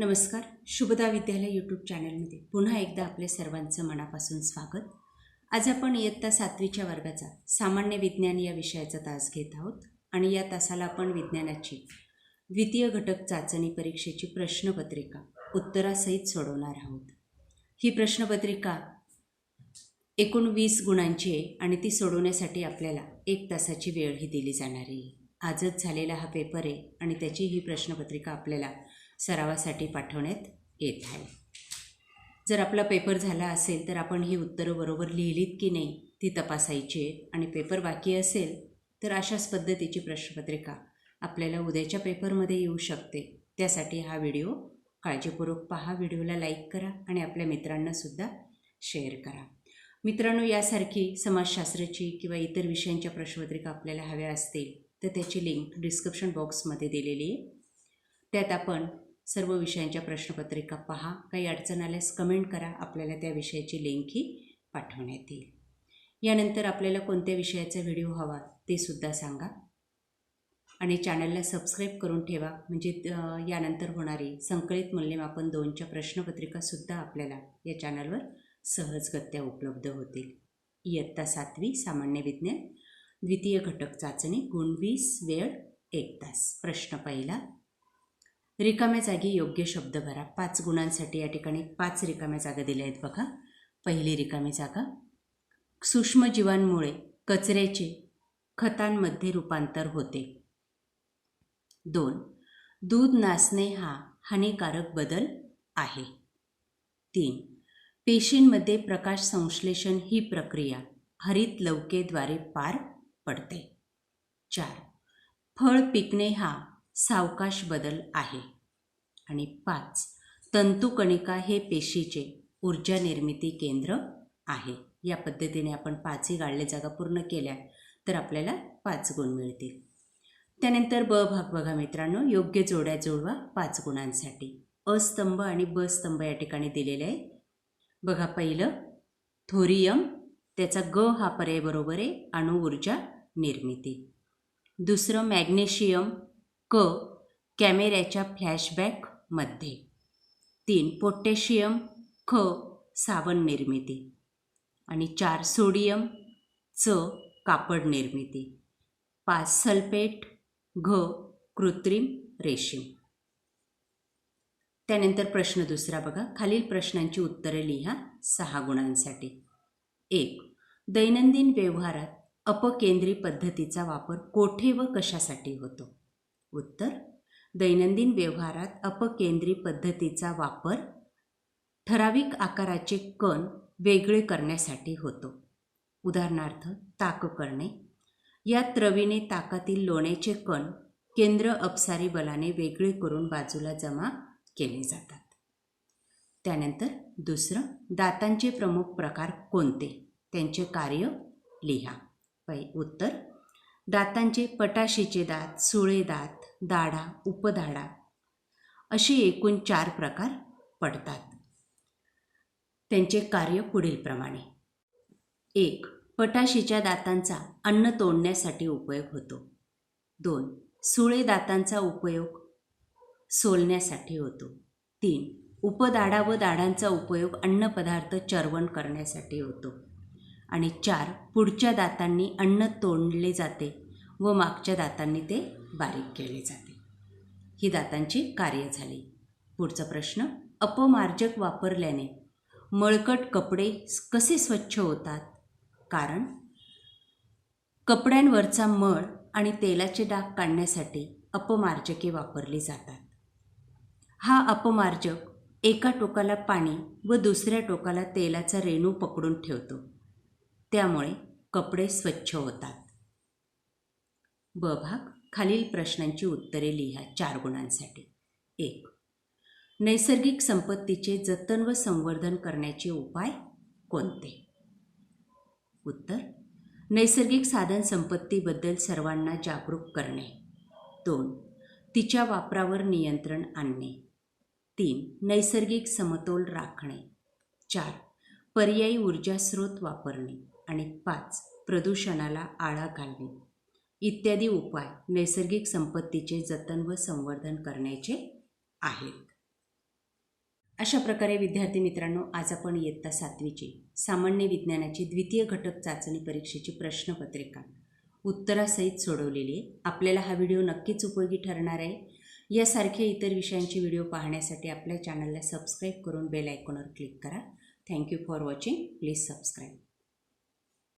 नमस्कार शुभदा विद्यालय यूट्यूब चॅनलमध्ये पुन्हा एकदा आपल्या सर्वांचं मनापासून स्वागत. आज आपण इयत्ता सातवीच्या वर्गाचा सामान्य विज्ञान या विषयाचा तास घेत आहोत आणि या तासाला आपण विज्ञानाची द्वितीय घटक चाचणी परीक्षेची प्रश्नपत्रिका उत्तरासहित सोडवणार आहोत. ही प्रश्नपत्रिका एकूण वीस गुणांची आहे आणि ती सोडवण्यासाठी आपल्याला एक तासाची वेळ ही दिली जाणार आहे. आजच झालेला हा पेपर आहे आणि त्याची ही प्रश्नपत्रिका आपल्याला सरावासाठी पाठवण्यात येत आहे. जर आपला पेपर झाला असेल तर आपण ही उत्तरं बरोबर लिहिलीत की नाही ती तपासायची आहेत आणि पेपर बाकी असेल तर अशाच पद्धतीची प्रश्नपत्रिका आपल्याला उद्याच्या पेपरमध्ये येऊ शकते. त्यासाठी हा व्हिडिओ काळजीपूर्वक पहा. व्हिडिओला लाईक करा आणि आपल्या मित्रांनासुद्धा शेअर करा. मित्रांनो यासारखी समाजशास्त्राची किंवा इतर विषयांच्या प्रश्नपत्रिका आपल्याला हव्या असतील तर त्याची लिंक डिस्क्रिप्शन बॉक्समध्ये दिलेली आहे. त्यात आपण सर्व विषयांच्या प्रश्नपत्रिका पहा. काही अडचण आल्यास कमेंट करा. आपल्याला त्या विषयाची लिंकही पाठवण्यात येईल. यानंतर आपल्याला कोणत्या विषयाचा व्हिडिओ हवा ते सुद्धा सांगा. आणि चॅनलला सबस्क्राईब करून ठेवा. म्हणजे यानंतर होणारी संकलित मूल्यमापन दोनच्या प्रश्नपत्रिकासुद्धा आपल्याला या चॅनलवर सहजगत्या उपलब्ध होतील. इयत्ता सातवी सामान्य विज्ञान. द्वितीय घटक चाचणी गुण वीस वेळ एक तास. प्रश्न पहिला रिकाम्या जागी योग्य शब्द भरा. पाच गुणांसाठी या ठिकाणी पाच रिकाम्या जागा दिल्या आहेत बघा. पहिली रिकामी जागा. सूक्ष्मजीवांमुळे कचऱ्याचे खतांमध्ये रूपांतर होते. दोन. दूध नासणे हा हानिकारक बदल आहे. तीन. पेशींमध्ये प्रकाश संश्लेषण ही प्रक्रिया हरित लवकेद्वारे पार पडते. चार. फळ पिकणे हा सावकाश बदल आहे. आणि पाच तंतुकणिका हे पेशीचे ऊर्जा निर्मिती केंद्र आहे. या पद्धतीने आपण पाचही गाळले जागा पूर्ण केल्या तर आपल्याला पाच गुण मिळतील. त्यानंतर ब भाग बघा मित्रांनो. योग्य जोड्या जोडवा पाच गुणांसाठी. अस्तंभ आणि ब स्तंभ या ठिकाणी दिलेले आहे. बघा पहिलं थोरियम त्याचा ग हा पर्याय बरोबर आहे अणुऊर्जा निर्मिती. दुसरं मॅग्नेशियम क कॅमेऱ्याच्या फ्लॅशबॅकमध्ये तीन पोटॅशियम ख साबण निर्मिती. आणि चार सोडियम च कापड निर्मिती. पाच सल्फेट घ कृत्रिम रेशीम. त्यानंतर प्रश्न दुसरा बघा. खालील प्रश्नांची उत्तरे लिहा सहा गुणांसाठी. एक दैनंदिन व्यवहारात अपकेंद्री पद्धतीचा वापर कोठे व कशासाठी होतो? उत्तर दैनंदिन व्यवहारात अपकेंद्री पद्धतीचा वापर ठराविक आकाराचे कण वेगळे करण्यासाठी होतो. उदाहरणार्थ ताक करणे. या त्रवीने ताकातील लोण्याचे कण केंद्र अपसारी बलाने वेगळे करून बाजूला जमा केले जातात. त्यानंतर दुसरं दातांचे प्रमुख प्रकार कोणते? त्यांचे कार्य लिहा. पै उत्तर दातांचे पटाशीचे दात सुळे दात दाडा उपदाडा असे एकूण चार प्रकार पडतात. त्यांचे कार्य पुढीलप्रमाणे. एक पटाशीच्या दातांचा अन्न तोडण्यासाठी उपयोग होतो. दोन सुळे दातांचा उपयोग सोलण्यासाठी होतो. तीन उपदाडा व दाढांचा उपयोग अन्नपदार्थ चर्वण करण्यासाठी होतो. आणि चार पुढच्या दातांनी अन्न तोंडले जाते व मागच्या दातांनी ते बारीक केले जाते. ही दातांची कार्य झाली. पुढचा प्रश्न अपमार्जक वापरल्याने मळकट कपडे कसे स्वच्छ होतात? कारण कपड्यांवरचा मळ आणि तेलाचे डाग काढण्यासाठी अपमार्जके वापरली जातात. हा अपमार्जक एका टोकाला पाणी व दुसऱ्या टोकाला तेलाचा रेणू पकडून ठेवतो. त्यामुळे कपडे स्वच्छ होतात. ब भाग खालील प्रश्नांची उत्तरे लिहा चार गुणांसाठी. एक नैसर्गिक संपत्तीचे जतन व संवर्धन करण्याचे उपाय कोणते? उत्तर नैसर्गिक साधन संपत्तीबद्दल सर्वांना जागरूक करणे. दोन तिच्या वापरावर नियंत्रण आणणे. तीन नैसर्गिक समतोल राखणे. चार पर्यायी ऊर्जा स्रोत वापरणे. आणि पाच प्रदूषणाला आळा घालणे. इत्यादी उपाय नैसर्गिक संपत्तीचे जतन व संवर्धन करण्याचे आहेत. अशा प्रकारे विद्यार्थी मित्रांनो आज आपण इयत्ता सातवीची सामान्य विज्ञानाची द्वितीय घटक चाचणी परीक्षेची प्रश्नपत्रिका उत्तरासहित सोडवलेली आहे. आपल्याला हा व्हिडिओ नक्कीच उपयोगी ठरणार आहे. यासारख्या इतर विषयांचे व्हिडिओ पाहण्यासाठी आपल्या चॅनलला सबस्क्राईब करून बेल आयकॉनवर क्लिक करा. Thank you for watching. Please subscribe.